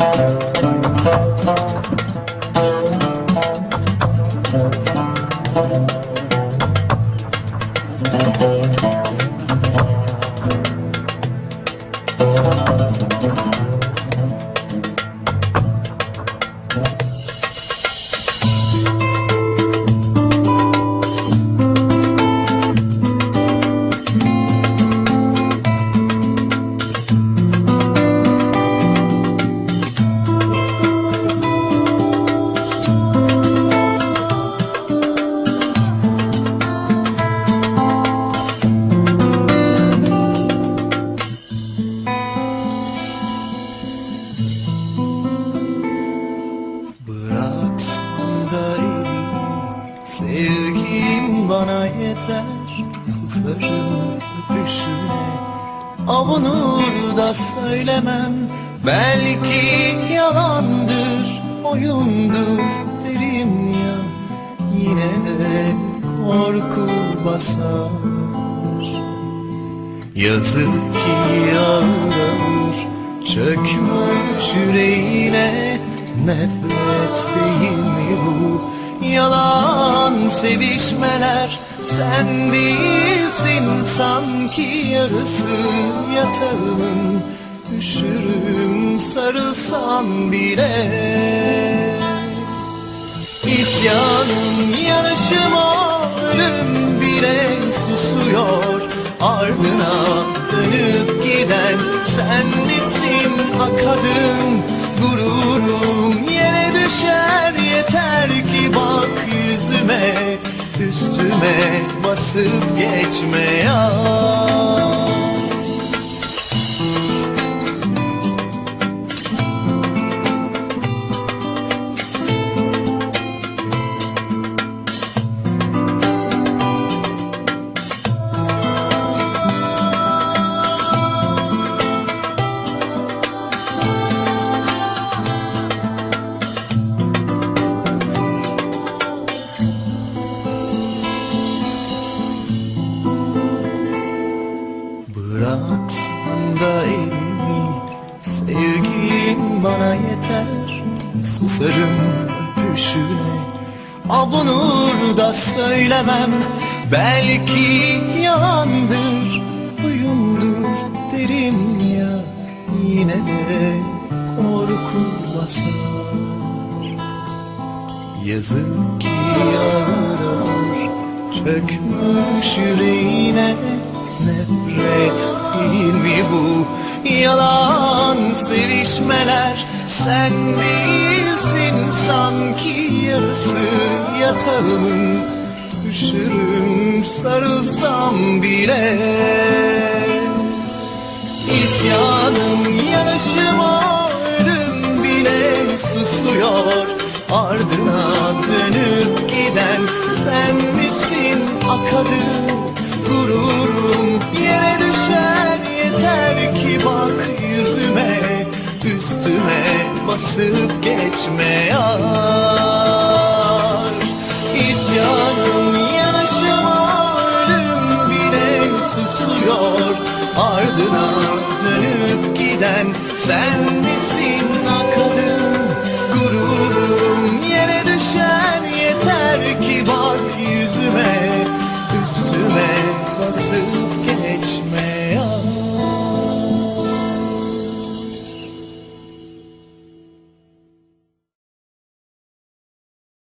Bıraksan Sevgim bana yeter Susarım öpüşüne Avunur da söylemem Belki yalandır Oyundur derim ya. Yine de korku basar. Yazık ki ağır ağır çökmüş yüreğine. Nefret değil mi bu yalan sevişmeler Sen değilsin sanki yarısı yatağımın Üşürüm sarılsan bile. İsyanım yarışım ölüm bile susuyor. Ardına dönüp giden sen misin akadın Gururum basıp geçme ya Bıraksan da elimi Sevgilim bana yeter. Susarım öpüşüne Avunur da söylemem. Belki yalandır Oyundur derim ya. Yine de korku basar. Yazık ki ağır çökmüş yüreğine. Nefret değil mi bu? Yalan sevişmeler Sen değilsin sanki yarısı yatağımın Üşürüm sarılsam bile. İsyanım yanışıma ölüm bile susuyor. Ardına dönüp giden sen misin akadın basıp geçme yar. İsyanım yanışıma ölüm bile susuyor. Ardına dönüp giden sen misin akadın